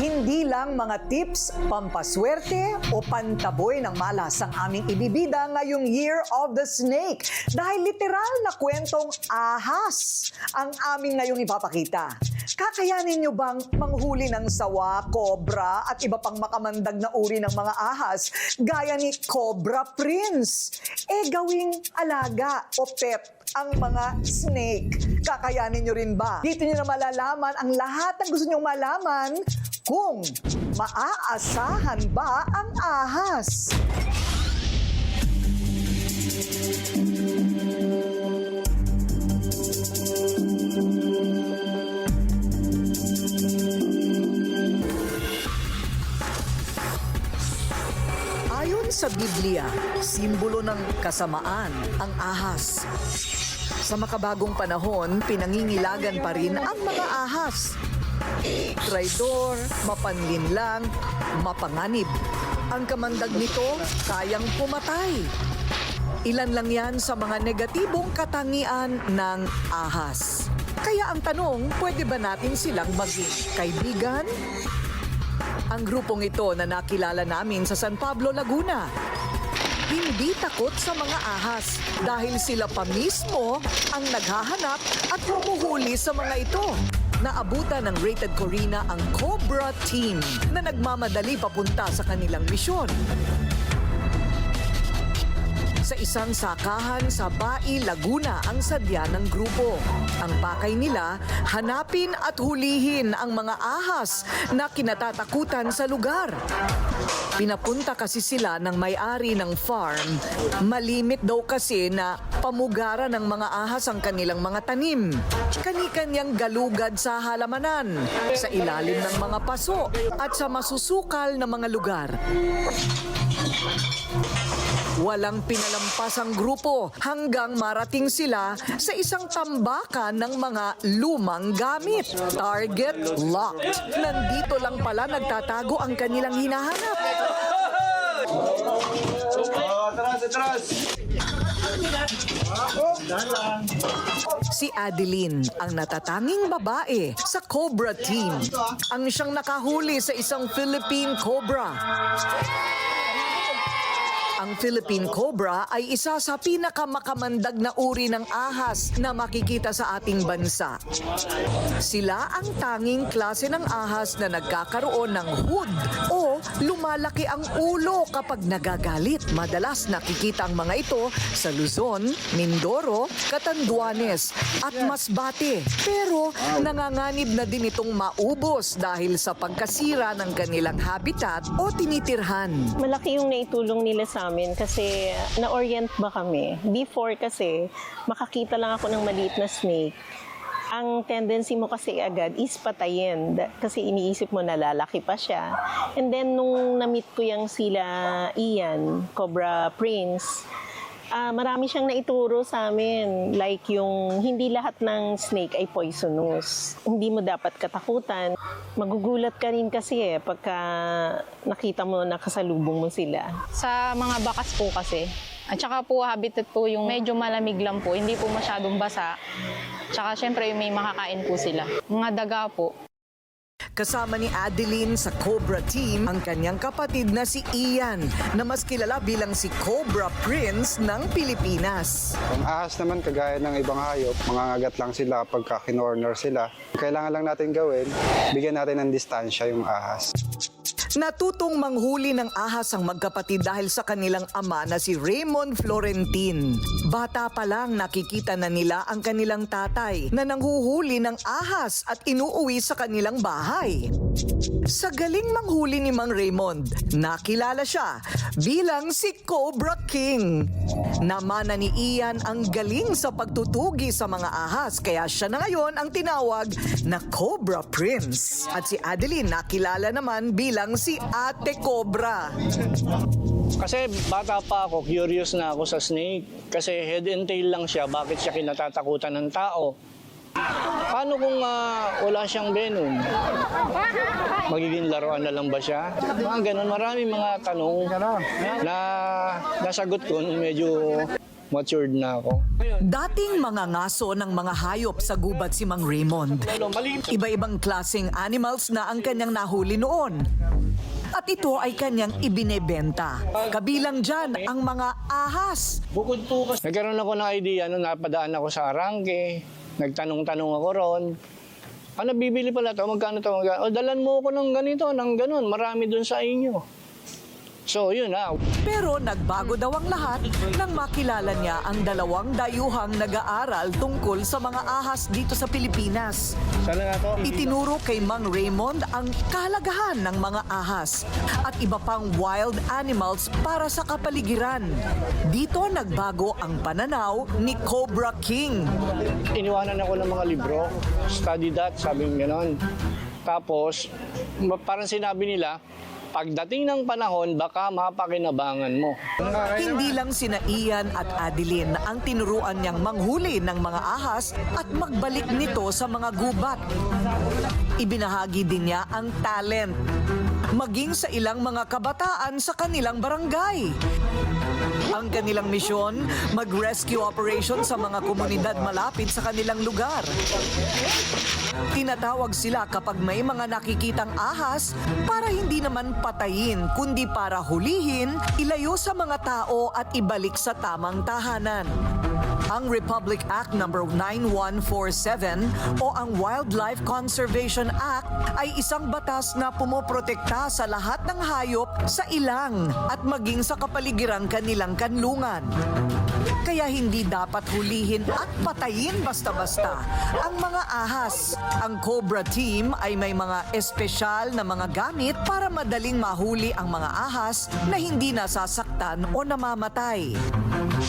Hindi lang mga tips, pampaswerte o pantaboy ng malas ang aming ibibida ngayong Year of the Snake. Dahil literal na kwentong ahas ang amin ngayong ipapakita. Kakayanin nyo bang manghuli ng sawa, kobra at iba pang makamandag na uri ng mga ahas gaya ni Cobra Prince? E gawing alaga o pet ang mga snake. Kakayanin nyo rin ba? Dito nyo na malalaman ang lahat ng gusto nyong malaman kung maaasahan ba ang ahas. Ayon sa Biblia, simbolo ng kasamaan ang ahas. Sa makabagong panahon, pinangingilagan pa rin ang mga ahas. Traidor, mapanlinlang, mapanganib. Ang kamandag nito, kayang pumatay. Ilan lang yan sa mga negatibong katangian ng ahas. Kaya ang tanong, pwede ba natin silang maging kaibigan? Ang grupong ito na nakilala namin sa San Pablo, Laguna. Hindi takot sa mga ahas dahil sila pa mismo ang naghahanap at humuhuli sa mga ito. Naabutan ng Rated Corina ang Cobra Team na nagmamadali papunta sa kanilang misyon. Sa isang sakahan sa Bai, Laguna ang sadya ng grupo. Ang pakay nila, hanapin at hulihin ang mga ahas na kinatatakutan sa lugar. Pinapunta kasi sila ng may-ari ng farm. Malimit daw kasi na pamugaran ng mga ahas ang kanilang mga tanim. Kani-kanyang galugad sa halamanan, sa ilalim ng mga paso at sa masusukal na mga lugar. Walang pinalampas ang grupo hanggang marating sila sa isang tambakan ng mga lumang gamit. Target locked. Nandito lang pala nagtatago ang kanilang hinahanap. Si Adeline, ang natatanging babae sa Cobra Team. Ang siyang nakahuli sa isang Philippine Cobra. Ang Philippine Cobra ay isa sa pinakamakamandag na uri ng ahas na makikita sa ating bansa. Sila ang tanging klase ng ahas na nagkakaroon ng hood o lumalaki ang ulo kapag nagagalit. Madalas nakikita ang mga ito sa Luzon, Mindoro, Catanduanes at Masbate. Pero nanganganib na din itong maubos dahil sa pagkasira ng kanilang habitat o tinitirhan. Malaki yung naitulong nila sa amin kasi na-orient ba kami. Before kasi, makakita lang ako ng maliit na snake. Ang tendency mo kasi agad is patayin kasi iniisip mo na lalaki pa siya. And then nung na-meet ko yung sila Ian, Cobra Prince, ah marami siyang naituro sa amin. Like yung hindi lahat ng snake ay poisonous. Hindi mo dapat katakutan. Magugulat ka rin kasi eh pagka nakita mo nakasalubong mo sila. Sa mga bakas po kasi. At saka po habitat po yung medyo malamig lang po, hindi po masyadong basa. Tsaka syempre may makakain po sila. Mga daga po. Kasama ni Adeline sa Cobra Team ang kanyang kapatid na si Ian na mas kilala bilang si Cobra Prince ng Pilipinas. Ang ahas naman, kagaya ng ibang hayop, mangangagat lang sila pagka kinorner sila. Kailangan lang natin gawin, bigyan natin ng distansya yung ahas. Natutong manghuli ng ahas ang magkapatid dahil sa kanilang ama na si Raymond Florentin. Bata pa lang nakikita na nila ang kanilang tatay na nanghuhuli ng ahas at inuuwi sa kanilang bahay. Sa galing manghuli ni Mang Raymond, nakilala siya bilang si Cobra King. Namana ni Ian ang galing sa pagtutugi sa mga ahas kaya siya na ngayon ang tinawag na Cobra Prince. At si Adeline nakilala naman bilang si Ate Cobra. Kasi bata pa ako, curious na ako sa snake. Kasi head and tail lang siya, bakit siya kinatatakutan ng tao? Paano kung ah, wala siyang venom? Magiging laruan na lang ba siya? Mga ganun, marami mga tanong na nasagot ko nung medyo Matured na ako. Dating mga ngaso ng mga hayop sa gubat si Mang Raymond. Iba-ibang klaseng animals na ang kanyang nahuli noon. At ito ay kanyang ibinebenta. Kabilang dyan ang mga ahas. Bukod po kasi... Nagkaroon ako ng idea nung napadaan ako sa Arangke. Nagtanong-tanong ako ron. Ah, nabibili pala to, magkano to, magkano? O, dalan mo ako ng ganito, ng ganun. Marami dun sa inyo. So, yun na. Pero nagbago daw ang lahat nang makilala niya ang dalawang dayuhang nag-aaral tungkol sa mga ahas dito sa Pilipinas. Sana nga to. Itinuro kay Mang Raymond ang kahalagahan ng mga ahas at iba pang wild animals para sa kapaligiran. Dito nagbago ang pananaw ni Cobra King. Iniwanan ako ng mga libro. Study that, sabi mo gano'n. Tapos, parang sinabi nila, pagdating ng panahon, baka mapakinabangan mo. Hindi lang sina Ian at Adeline ang tinuruan niyang manghuli ng mga ahas at magbalik nito sa mga gubat. Ibinahagi din niya ang talent, maging sa ilang mga kabataan sa kanilang barangay. Ang kanilang misyon, mag-rescue operation sa mga komunidad malapit sa kanilang lugar. Tinatawag sila kapag may mga nakikitang ahas para hindi naman patayin kundi para hulihin, ilayo sa mga tao at ibalik sa tamang tahanan. Ang Republic Act No. 9147 o ang Wildlife Conservation Act ay isang batas na pumoprotekta sa lahat ng hayop sa ilang at maging sa kapaligiran kanilang kanlungan. Kaya hindi dapat hulihin at patayin basta-basta ang mga ahas. Ang Cobra Team ay may mga espesyal na mga gamit para madaling mahuli ang mga ahas na hindi nasasaktan o namamatay.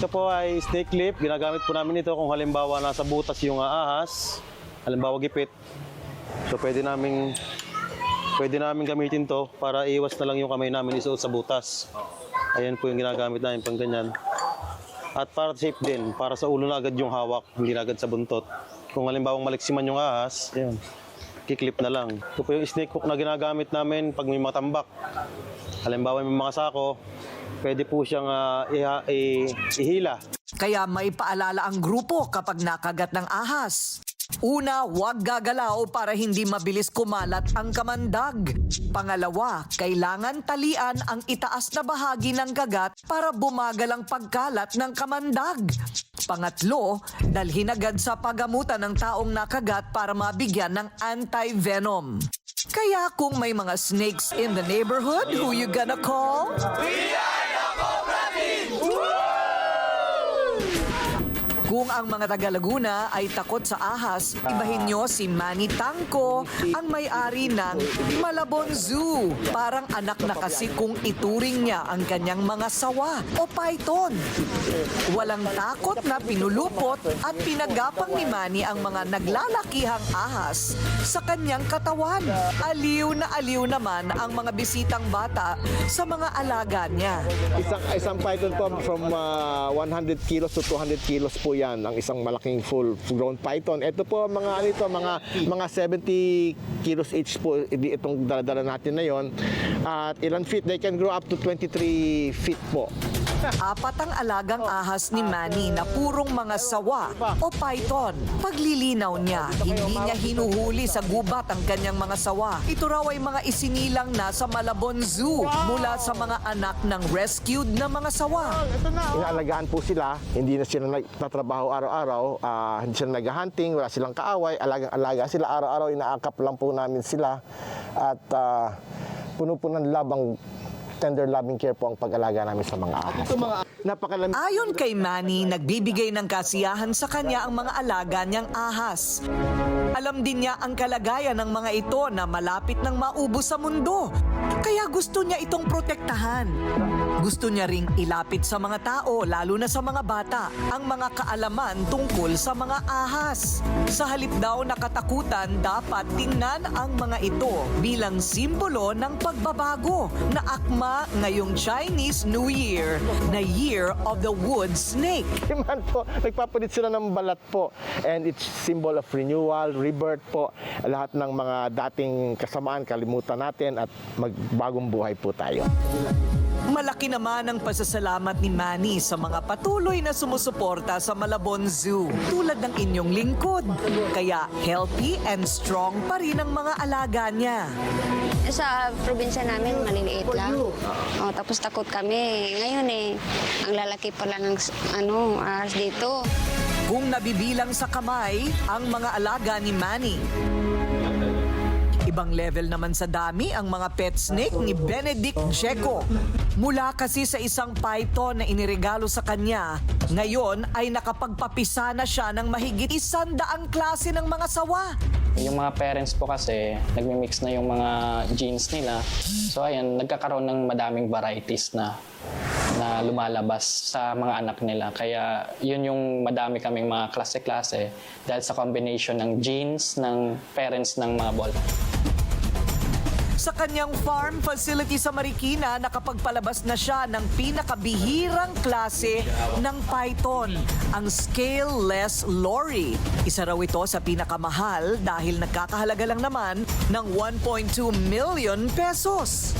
Ito po ay snake clip. Ginagamit po namin ito kung halimbawa nasa butas yung ahas, halimbawa gipit. So pwede namin pwede namin gamitin to para iwas na lang yung kamay namin isuot sa butas. Ayan po yung ginagamit namin pang ganyan. At para safe din, para sa ulo na agad yung hawak, hindi na agad sa buntot. Kung halimbawa maliksiman yung ahas, yun, kiklip na lang. Ito po yung snake hook na ginagamit namin pag may mga tambak. Halimbawa may mga sako, pwede po siyang ah, iha- i- ihila. Kaya may paalala ang grupo kapag nakagat ng ahas. Una, huwag gagalaw para hindi mabilis kumalat ang kamandag. Pangalawa, kailangan talian ang itaas na bahagi ng kagat para bumagal ang pagkalat ng kamandag. Pangatlo, dalhin agad sa pagamutan ng taong nakagat para mabigyan ng anti-venom. Kaya kung may mga snakes in the neighborhood, who you gonna call? Kung ang mga taga Laguna ay takot sa ahas, ibahin nyo si Manny Tangko, ang may-ari ng Malabon Zoo. Parang anak na kasi kung ituring niya ang kanyang mga sawa o python. Walang takot na pinulupot at pinagapang ni Manny ang mga naglalakihang ahas sa kanyang katawan. Aliw na aliw naman ang mga bisitang bata sa mga alaga niya. Isang isang python po from ah, 100 kilos to 200 kilos po 'yan ang isang malaking full grown python. Ito po mga ano ito mga mga 70 kilos each po itong dala natin na 'yon. At ilan feet they can grow up to 23 feet po. Apat ang alagang ahas ni Manny na purong mga sawa o python. Paglilinaw niya, hindi niya hinuhuli sa gubat ang kanyang mga sawa. Ito raw ay mga isinilang na sa Malabon Zoo mula sa mga anak ng rescued na mga sawa. Inaalagaan po sila, hindi na sila nagtatrabaho araw-araw, ah, hindi sila nag-hunting, wala silang kaaway, alagang-alaga sila araw-araw, inaakap lang po namin sila. At ah, puno po ng labang tender loving care po ang pag-alaga namin sa mga ahas. Napakalam Ayon kay Manny, nagbibigay ng kasiyahan sa kanya ang mga alaga niyang ahas. Alam din niya ang kalagayan ng mga ito na malapit nang maubos sa mundo. Kaya gusto niya itong protektahan. Gusto niya ring ilapit sa mga tao, lalo na sa mga bata, ang mga kaalaman tungkol sa mga ahas. Sa halip daw na katakutan, dapat tingnan ang mga ito bilang simbolo ng pagbabago na akma ngayong Chinese New Year na Year of the Wood Snake. man po, nagpapalit sila ng balat po. And it's symbol of renewal, rebirth po. Lahat ng mga dating kasamaan, kalimutan natin at magbagong buhay po tayo. Malaki naman ang pasasalamat ni Manny sa mga patuloy na sumusuporta sa Malabon Zoo tulad ng inyong lingkod. Kaya healthy and strong pa rin ang mga alaga niya. Sa probinsya namin, maliliit lang. Oh, tapos takot kami. Ngayon eh, ang lalaki pala ng ano, ahas dito. Kung nabibilang sa kamay ang mga alaga ni Manny. Ibang level naman sa dami ang mga pet snake ni Benedict Checo. Mula kasi sa isang python na iniregalo sa kanya, ngayon ay nakapagpapisa na siya ng mahigit isandaang klase ng mga sawa. Yung mga parents po kasi, nagmi-mix na yung mga genes nila. So ayan, nagkakaroon ng madaming varieties na na lumalabas sa mga anak nila. Kaya yun yung madami kaming mga klase-klase dahil sa combination ng genes ng parents ng mga ball. Sa kanyang farm facility sa Marikina, nakapagpalabas na siya ng pinakabihirang klase ng python, ang scaleless lorry. Isa raw ito sa pinakamahal dahil nagkakahalaga lang naman ng 1.2 million pesos.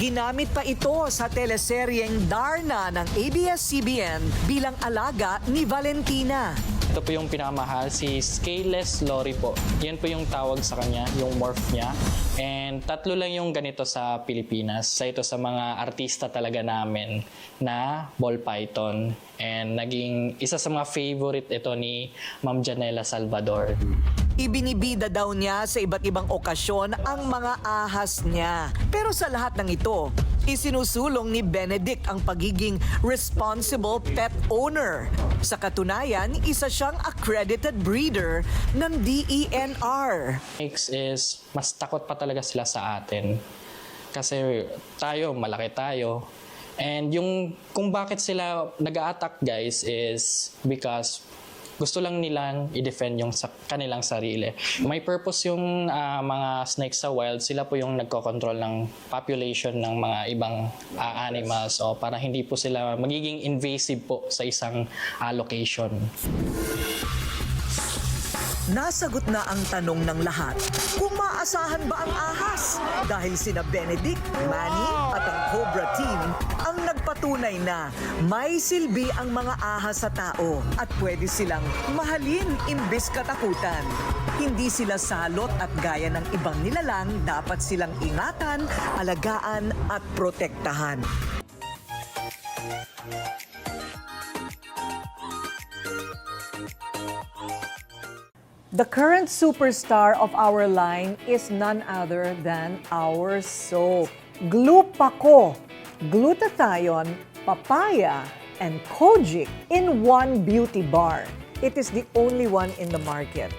Ginamit pa ito sa teleseryeng Darna ng ABS-CBN bilang alaga ni Valentina. Ito po yung pinakamahal, si Scaleless Lorry po. Yan po yung tawag sa kanya, yung morph niya. And tatlo lang yung ganito sa Pilipinas. Sa ito sa mga artista talaga namin na ball python. And naging isa sa mga favorite ito ni Ma'am Janela Salvador. Ibinibida daw niya sa iba't ibang okasyon ang mga ahas niya. Pero sa lahat ng ito, isinusulong ni Benedict ang pagiging responsible pet owner. Sa katunayan, isa siyang accredited breeder ng DENR. Snakes is mas takot pa talaga sila sa atin. Kasi tayo, malaki tayo. And yung kung bakit sila nag-a-attack guys is because gusto lang nilang i-defend yung sa kanilang sarili. May purpose yung ah, mga snakes sa wild. Sila po yung nagko-control ng population ng mga ibang ah, animals o para hindi po sila magiging invasive po sa isang ah, location. Nasagot na ang tanong ng lahat. Kung maasahan ba ang ahas? Dahil sina Benedict, Manny at ang Cobra Team nagpatunay na may silbi ang mga ahas sa tao at pwede silang mahalin imbes katakutan. Hindi sila salot at gaya ng ibang nilalang dapat silang ingatan, alagaan at protektahan. The current superstar of our line is none other than our soap. Glupaco, glutathione, papaya, and kojic in one beauty bar. It is the only one in the market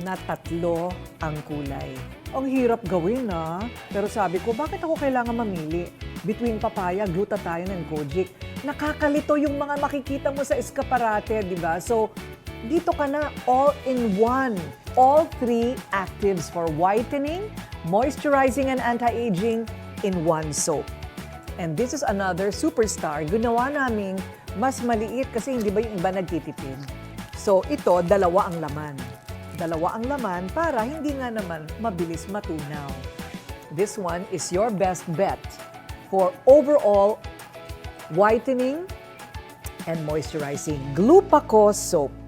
na tatlo ang kulay. Ang hirap gawin na, pero sabi ko, bakit ako kailangan mamili between papaya, glutathione, and kojic? Nakakalito yung mga makikita mo sa eskaparate, di ba? So, dito ka na all in one. All three actives for whitening, moisturizing, and anti-aging in one soap. And this is another superstar. Ginawa naming mas maliit kasi hindi ba yung iba nagtitipid. So ito, dalawa ang laman. Dalawa ang laman para hindi nga naman mabilis matunaw. This one is your best bet for overall whitening and moisturizing. Glupaco soap.